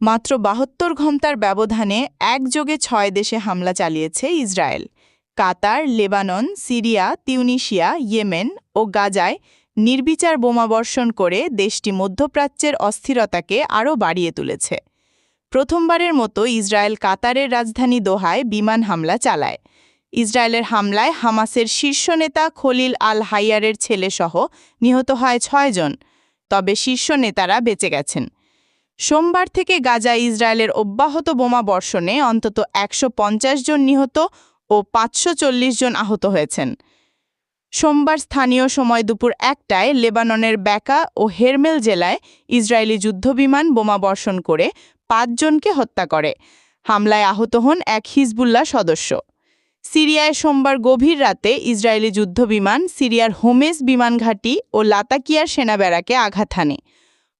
মাত্র বাহাত্তর ঘণ্টার ব্যবধানে একযোগে ছয় দেশে হামলা চালিয়েছে Israel. Qatar, Lebanon, Syria, Tunisia, Yemen ও গাজায় নির্বিচার বোমাবর্ষণ করে দেশটি মধ্যপ্রাচ্যের অস্থিরতাকে আরও বাড়িয়ে তুলেছে। প্রথমবারের মতো ইসরায়েল কাতারের রাজধানী দোহায় বিমান হামলা চালায়। ইসরায়েলের হামলায় হামাসের শীর্ষ নেতা খলিল আল হাইয়ারের ছেলেসহ নিহত হয় ছয়জন তবে শীর্ষ নেতারা বেঁচে গেছেন। সোমবার থেকে গাজা ইসরায়েলের অব্যাহত বোমা বর্ষণে অন্তত একশো পঞ্চাশ জন নিহত ও পাঁচশো চল্লিশ জন আহত হয়েছেন। সোমবার স্থানীয় সময় দুপুর একটায় লেবাননের ব্যাকা ও হেরমেল জেলায় ইসরায়েলি যুদ্ধবিমান বোমা বর্ষণ করে পাঁচজনকে হত্যা করে। হামলায় আহত হন এক হিজবুল্লাহ সদস্য। সিরিয়ায় সোমবার গভীর রাতে ইসরায়েলি যুদ্ধবিমান সিরিয়ার হোমেস বিমান ঘাঁটি ও লাতাকিয়ার সেনাবেড়াকে আঘাত হানে।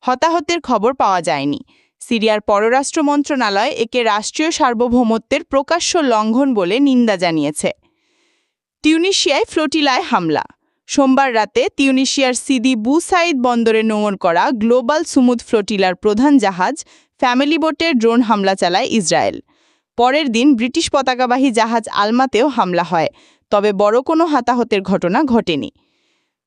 হতাহতের খবর পাওয়া যায়নি। সিরিয়ার পররাষ্ট্র মন্ত্রণালয় একে রাষ্ট্রীয় সার্বভৌমত্বের প্রকাশ্য লঙ্ঘন বলে নিন্দা জানিয়েছে। টিউনিশিয়ায় ফ্লোটিলায় হামলা। সোমবার রাতে তিউনিশিয়ার সিদি বুসাইদ বন্দরে নোঙর করা গ্লোবাল সুমুদ ফ্লোটিলার প্রধান জাহাজ ফ্যামিলি বোটের ড্রোন হামলা চালায় ইসরায়েল। পরের দিন ব্রিটিশ পতাকাবাহী জাহাজ আলমাতেও হামলা হয়, তবে বড় কোনো হাতাহতের ঘটনা ঘটেনি।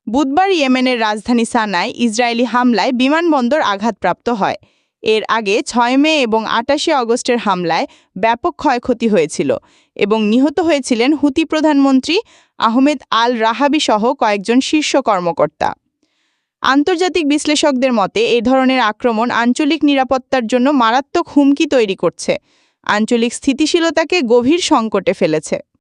বুধবার ইয়েমেনের রাজধানী সানায় ইসরায়েলি হামলায় বিমানবন্দর আঘাতপ্রাপ্ত হয়। এর আগে ছয় মে এবং আটাশে অগস্টের হামলায় ব্যাপক ক্ষয়ক্ষতি হয়েছিল এবং নিহত হয়েছিলেন হুতি প্রধানমন্ত্রী আহমেদ আল রাহাবি সহ কয়েকজন শীর্ষ কর্মকর্তা। আন্তর্জাতিক বিশ্লেষকদের মতে, এ ধরনের আক্রমণ আঞ্চলিক নিরাপত্তার জন্য মারাত্মক হুমকি তৈরি করছে। আঞ্চলিক স্থিতিশীলতাকে গভীর সংকটে ফেলেছে।